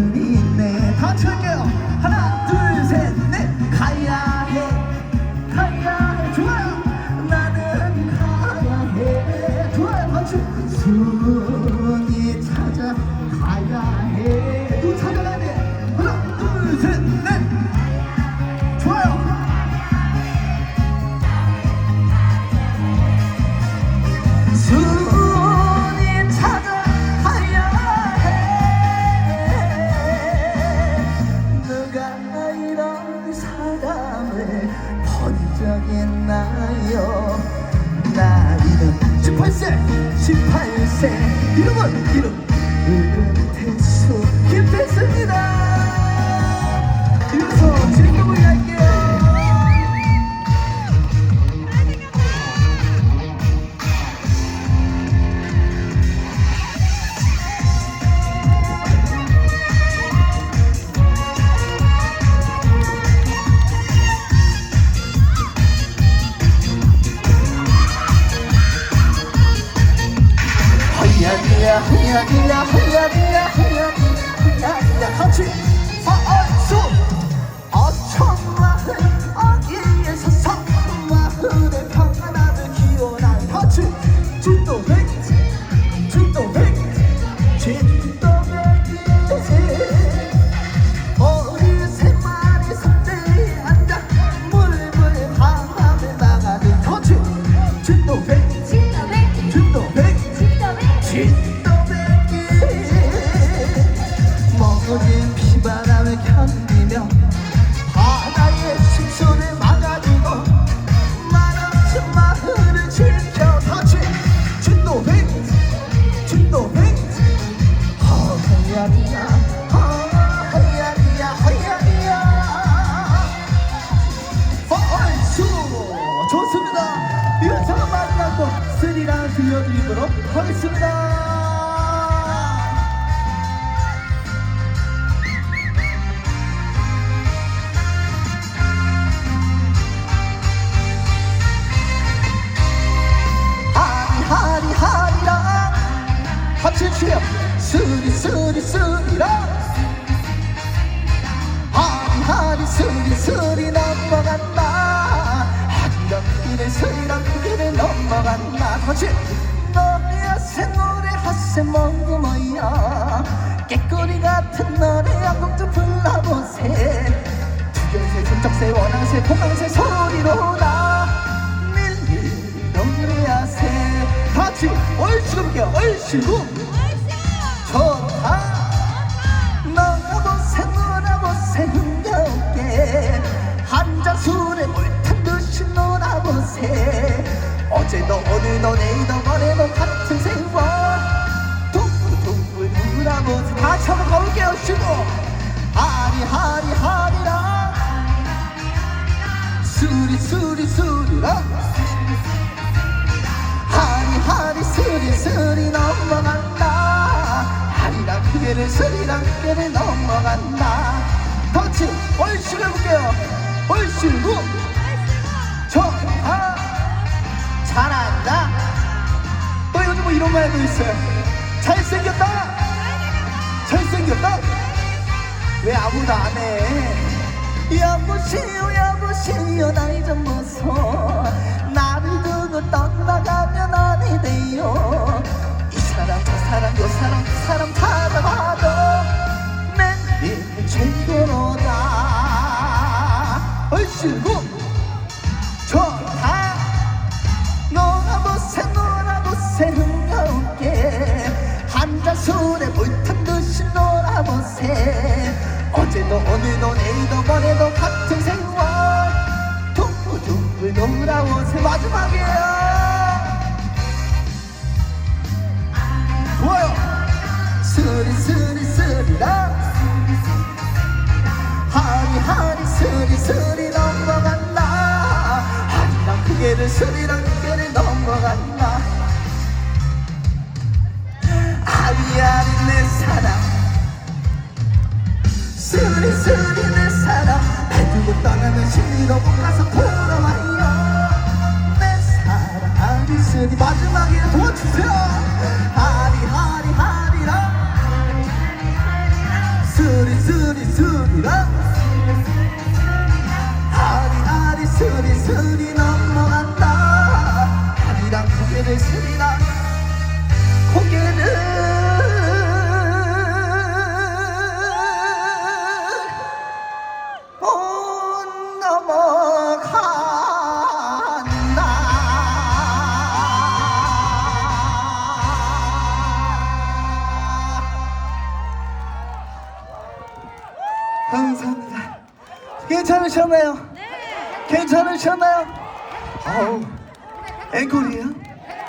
울리네. 다 같이 할게요. 하나 본적 있나요. 나이는 18세 18세. 이름은 이름. 은태수. 김태수입니다 하야디야 하야디야 하야디야 하야디야 하야디야 같이 아아수 어천마 곡 스리랑 들려드리도록 하겠습니다. 하리 하리 하리 스리 스리 넘어간다 같이 노래 하세 노래하세 멍구 모여 깨꼬리 같은 노래 한곡 좀 불러보세. 두견새 중적새 원앙새 공항새 소리로 나 밀밀 노래하세. 같이 얼씨구 볼게요 얼씨구 좋다 오늘도 내일도 모레도 같은 세월 놀아보세 다시 한번 가볼게요 쉬고. 하리 하리 하리라. 수리 수리 수리라. 하리 하리 스리 스리 넘어간다. 하리랑 그게를 스리랑 그게를 넘어간다. 같이 얼씨구 해볼게요. 얼씨구 잘한다? 또 요즘 뭐 이런 말도 있어요? 잘생겼다? 잘생겼다? 왜 아무도 안해? 여보시오 여보시오 나이 좀 보소 나를 두고 떠나가면 어디 돼요. 이 사람 저 사람 요 사람 그 사람 찾아 봐도 맨일 최고로다 얼씨구 어제도 오늘도 내일도 모레도 같은 세월 둥글둥글 놀아보세 마지막이에요. 좋아요. 스리 스리 스리라. 하리 하리 스리 스리 넘어간다. 하리랑 그게를 스리랑 스리스리 내 사랑. 배두고 떠나는 시로 가서 돌아와요. 내 사랑. 아리스리 마지막에 도와주세요. 하리 하리 하리라. 스리스리 스리라. 하리 하리 스리스리 감사합니다. 괜찮으셨나요? 네. 괜찮으셨나요? 아우, 앵콜이에요?